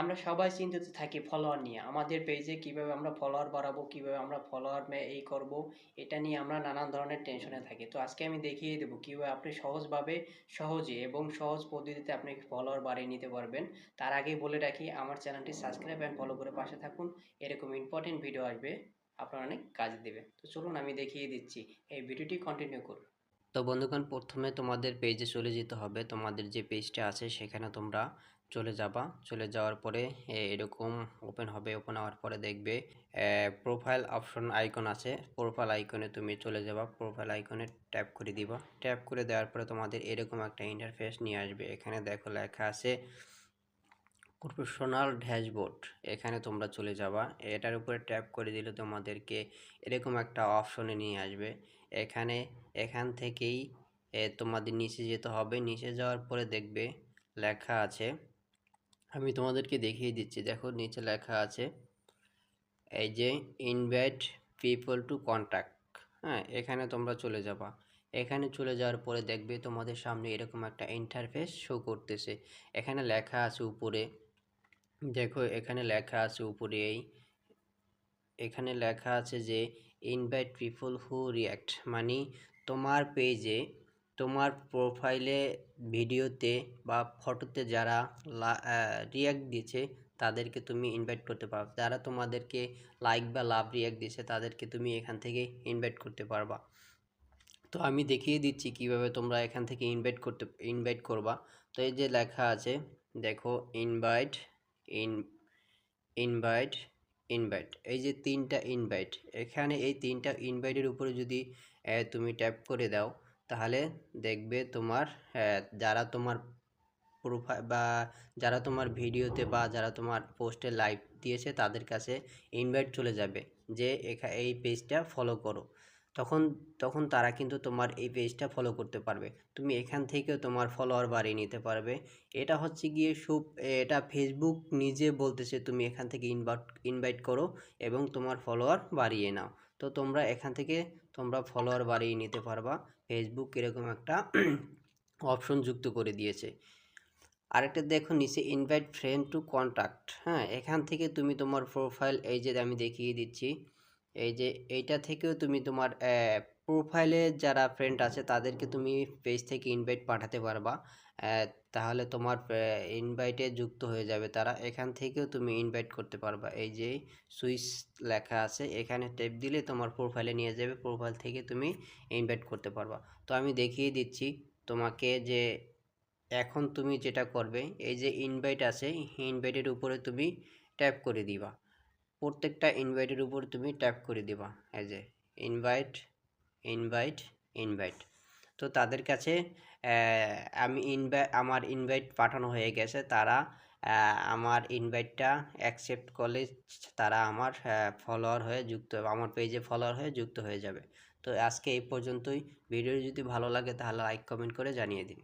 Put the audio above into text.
আমরা সবাই চিন্তিত থাকি ফলোয়ার নিয়ে। আমাদের পেজে কীভাবে আমরা ফলোয়ার বাড়াবো, কীভাবে আমরা ফলোয়ার এই করব, এটা নিয়ে আমরা নানান ধরনের টেনশনে থাকি। তো আজকে আমি দেখিয়ে দেবো কীভাবে আপনি সহজভাবে, সহজে এবং সহজ পদ্ধতিতে আপনি ফলোয়ার বাড়িয়ে নিতে পারবেন। তার আগে বলে রাখি, আমার চ্যানেলটি সাবস্ক্রাইব অ্যান্ড ফলো করে পাশে থাকুন। এরকম ইম্পর্টেন্ট ভিডিও আসবে, আপনার অনেক কাজ দেবে। তো চলুন আমি দেখিয়ে দিচ্ছি, এই ভিডিওটি কন্টিনিউ করুন। তো বন্ধুগণ, প্রথমে তোমাদের পেজে চলে যেতে হবে। তোমাদের যে পেজটা আছে, সেখানে তোমরা চলে যাবা। চলে যাওয়ার পরে এরকম ওপেন হবে ওপেন হওয়ার পরে দেখবে প্রোফাইল অপশন আইকন আছে। প্রোফাইল আইকনে তুমি চলে যাবা। প্রোফাইল আইকনে ট্যাপ করে দিবা। ট্যাপ করে দেওয়ার পরে তোমাদের এরকম একটা ইন্টারফেস নিয়ে আসবে। এখানে দেখো লেখা আছে প্রফেশনাল ড্যাশবোর্ড এখানে তোমরা চলে যাবা। এটার উপরে ট্যাপ করে দিলে তোমাদেরকে এরকম একটা অপশনে নিয়ে আসবে। এখানে, এখান থেকেই তোমাদের নিচে যেতে হবে। নিচে যাওয়ার পরে দেখবে লেখা আছে আমি তোমাদেরকে দেখিয়ে দিচ্ছি। দেখো, নিচে লেখা আছে, এই যে ইনভাইট পিপল টু কন্ট্যাক্ট হ্যাঁ এখানে তোমরা চলে যাবা। এখানে চলে যাওয়ার পরে দেখবে তোমাদের সামনে এরকম একটা ইন্টারফেস শো করতেছে। এখানে লেখা আছে উপরে, দেখো, এখানে লেখা আছে উপরে এই, এখানে লেখা আছে যে ইনভাইট পিপল হু রিয়াক্ট মানে তোমার পেজে তোমার প্রোফাইলে ভিডিওতে বা ফটোতে যারা রিয়াক্ট দিয়েছে, তাদেরকে তুমি ইনভাইট করতে পারো। যারা তোমাদেরকে লাইক বা লাভ রিয়াক্ট দিয়েছে, তাদেরকে তুমি এখান থেকে ইনভাইট করতে পারবা। তো আমি দেখিয়ে দিচ্ছি কীভাবে তোমরা এখান থেকে ইনভাইট করতে ইনভাইট করবা। তো এই যে লেখা আছে, দেখো ইনভাইট ইন ইনভাইট ইনভাইট এই যে তিনটা ইনভাইট এখানে এই তিনটা ইনভাইটের উপরে যদি তুমি ট্যাপ করে দাও তাহলে দেখবে তোমার যারা তোমার প্রোফাইল বা যারা তোমার ভিডিওতে বা যারা তোমার পোস্টে লাইভ দিয়েছে তাদের কাছে ইনভাইট চলে যাবে যে এখা, এই পেজটা ফলো করো। তখন তখন তারা কিন্তু তোমার এই পেজটা ফলো করতে পারবে। তুমি এখান থেকেও তোমার ফলোয়ার বাড়িয়ে নিতে পারবে। এটা হচ্ছে গিয়ে সুপ, এটা ফেসবুক নিজে বলতেছে তুমি এখান থেকে ইনভাইট ইনভাইট করো এবং তোমার ফলোয়ার বাড়িয়ে নাও। তো তোমরা এখান থেকে তোমরা ফলোয়ার বাড়িয়ে নিতে পারবা। ফেসবুক এরকম একটা অপশন যুক্ত করে দিয়েছে। আরেকটা দেখো নিচে ইনভাইট ফ্রেন্ড টু কন্ট্যাক্ট হ্যাঁ এখান থেকে তুমি তোমার প্রোফাইল এই যে আমি দেখিয়ে দিচ্ছি। এই যে এইটা থেকেও তুমি তোমার প্রোফাইলে যারা ফ্রেন্ড আছে তাদেরকে তুমি পেজ থেকে ইনভাইট পাঠাতে পারবা। তাহলে তোমার ইনভাইটে যুক্ত হয়ে যাবে তারা। এখান থেকেও তুমি ইনভাইট করতে পারবা। এই যে সুইচ লেখা আছে, এখানে টেপ দিলে তোমার প্রোফাইলে নিয়ে যাবে। প্রোফাইল থেকে তুমি ইনভাইট করতে পারবা। তো আমি দেখিয়ে দিচ্ছি তোমাকে যে এখন তুমি যেটা করবে, এই যে ইনভাইট আছে ইনভাইটের উপরে তুমি ট্যাপ করে দিবা। প্রত্যেকটা ইনভাইটের উপর তুমি ট্যাপ করে দিবা এই যে ইনভাইট ইনভাইট ইনভাইট তো তাদের কাছে আমি ইনভাইট আমার ইনভাইট পাঠানো হয়ে গেছে, তারা আমার ইনভাইটটা অ্যাকসেপ্ট করলে তারা আমার ফলোয়ার হয়ে যুক্ত হবে আমার পেজে ফলোয়ার হয়ে যুক্ত হয়ে যাবে। তো আজকে এই পর্যন্তই। ভিডিও যদি ভালো লাগে তাহলে লাইক কমেন্ট করে জানিয়ে দিন।